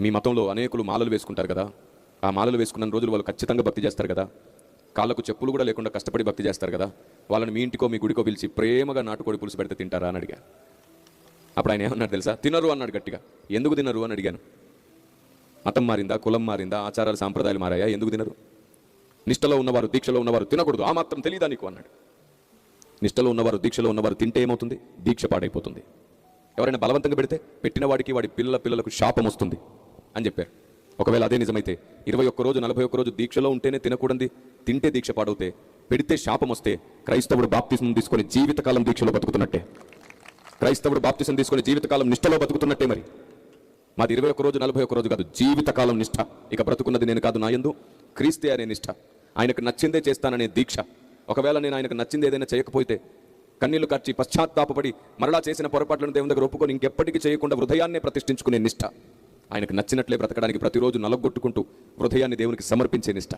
మీ మతంలో అనేకులు మాలలు వేసుకుంటారు కదా. ఆ మాలలు వేసుకున్న రోజులు వాళ్ళు ఖచ్చితంగా భక్తి చేస్తారు కదా. కాళ్ళకు చెప్పులు కూడా లేకుండా కష్టపడి భక్తి చేస్తారు కదా. వాళ్ళని మీ ఇంటికో మీ గుడికో పిలిచి ప్రేమగా నాటుకోడి పులుసు పెడితే తింటారా అని అడిగా అప్పుడు ఆయన ఏమన్నాడు తెలుసా? తినరు అన్నాడు గట్టిగా. ఎందుకు తినరు? అని అడిగాను. మతం మారిందా? కులం మారిందా? ఆచారాలు సాంప్రదాయాలు మారాయా? ఎందుకు తినరు? నిష్టలో ఉన్నవారు దీక్షలో ఉన్నవారు తినకూడదు. ఆ మాత్రం తెలియదా నీకు? అన్నాడు. నిష్టలో ఉన్నవారు దీక్షలో ఉన్నవారు తింటే ఏమవుతుంది? దీక్ష పాడైపోతుంది. ఎవరైనా బలవంతంగా పెడితే పెట్టిన వాడికి వాడి పిల్లల పిల్లలకు శాపం వస్తుంది. అని చెప్పారు. ఒకవేళ అదే నిజమైతే ఇరవై ఒక్క రోజు నలభై ఒక్క రోజు దీక్షలో ఉంటేనే తినకూడదు తింటే దీక్ష పాడవుతే పెడితే శాపం వస్తే క్రైస్తవుడు బాప్తిసం తీసుకొని జీవితకాలం దీక్షలో బతుకుతున్నట్టే. క్రైస్తవుడు బాప్తిసం తీసుకొని జీవితకాలం నిష్టలో బతుకుతున్నట్టే మరి. మాది ఇరవై ఒక్క రోజు నలభై ఒక్క రోజు కాదు జీవితకాలం నిష్ఠ. ఇక బ్రతుకున్నది నేను కాదు నా ఎందు క్రీస్తే అనే నిష్ఠ. ఆయనకు నచ్చిందే చేస్తాననే దీక్ష. ఒకవేళ నేను ఆయనకు నచ్చింది ఏదైనా చేయకపోతే కన్నీళ్ళు ఖర్చి పశ్చాత్తాపడి మరలా చేసిన పొరపాట్లను దేవుని దగ్గర ఒప్పుకొని ఇంకెప్పటికీ చేయకుండా హృదయాన్నే ప్రతిష్ఠించుకునే నిష్ఠ. ఆయనకు నచ్చినట్లే బ్రతకడానికి ప్రతిరోజు నలగొట్టుకుంటూ హృదయాన్ని దేవునికి సమర్పించే నిష్ట.